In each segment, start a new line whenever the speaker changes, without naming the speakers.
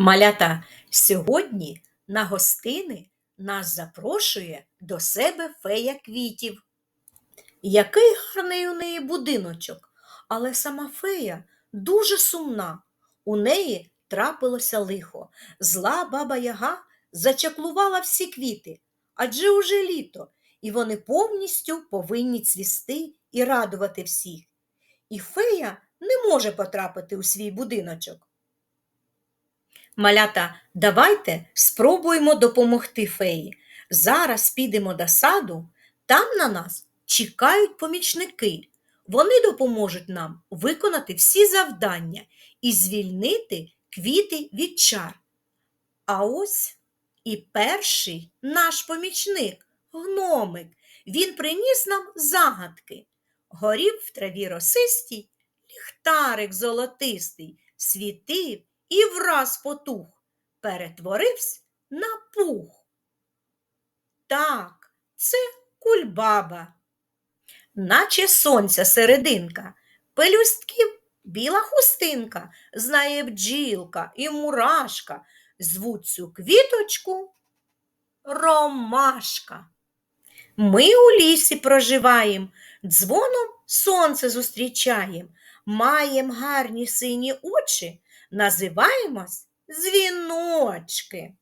Малята, сьогодні на гостини нас запрошує до себе фея квітів. Який гарний у неї будиночок, але сама фея дуже сумна. У неї трапилося лихо. Зла баба Яга зачаклувала всі квіти, адже уже літо, і вони повністю повинні цвісти і радувати всіх. І фея не може потрапити у свій будиночок. Малята, давайте спробуємо допомогти феї. Зараз підемо до саду, там на нас чекають помічники. Вони допоможуть нам виконати всі завдання і звільнити квіти від чар. А ось і перший наш помічник, гномик. Він приніс нам загадки. Горів в траві росистій, ліхтарик золотистий, світив і враз потух, перетворився на пух. Так, це кульбаба, наче сонця серединка, пелюстків біла хустинка, знає бджілка і мурашка, звуть цю квіточку ромашка. Ми у лісі проживаєм, дзвоном сонце зустрічаєм, маєм гарні сині очі, називаємось дзвіночки.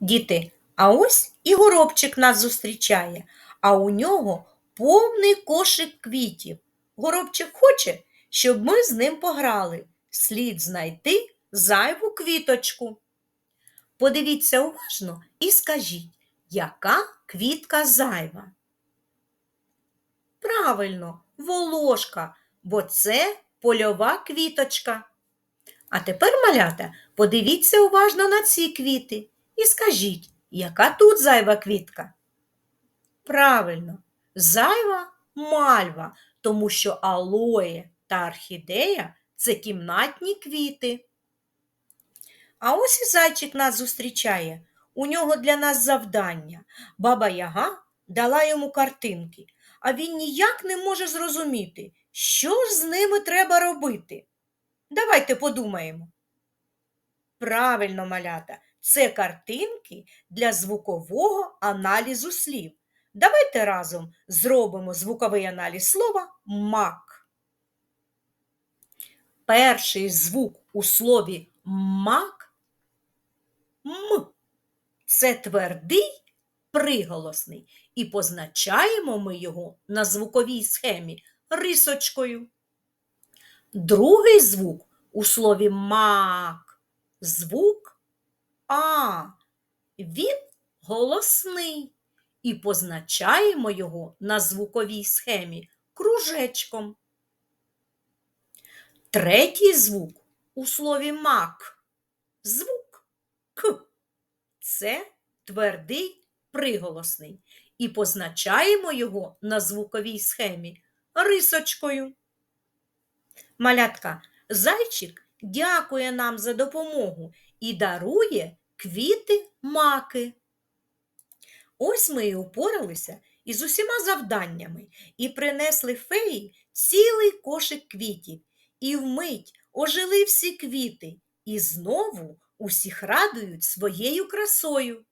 Діти, а ось і горобчик нас зустрічає, а у нього повний кошик квітів. Горобчик хоче, щоб ми з ним пограли. Слід знайти зайву квіточку. Подивіться уважно і скажіть, яка квітка зайва? Правильно, волошка, бо це польова квіточка. А тепер, малята, подивіться уважно на ці квіти і скажіть, яка тут зайва квітка? Правильно, зайва мальва, тому що алоє та орхідея це кімнатні квіти. А ось і зайчик нас зустрічає. У нього для нас завдання. Баба Яга дала йому картинки, а він ніяк не може зрозуміти, що ж з ними треба робити. Давайте подумаємо. Правильно, малята, це картинки для звукового аналізу слів. Давайте разом зробимо звуковий аналіз слова мак. Перший звук у слові мак м. Це твердий приголосний, і позначаємо ми його на звуковій схемі рисочкою. Другий звук у слові мак звук А. Він голосний і позначаємо його на звуковій схемі кружечком. Третій звук у слові мак звук К. Це твердий приголосний і позначаємо його на звуковій схемі рисочкою. Малятка, зайчик дякує нам за допомогу і дарує квіти маки. Ось ми і упоралися із усіма завданнями і принесли феї цілий кошик квітів, і вмить ожили всі квіти, і знову усіх радують своєю красою.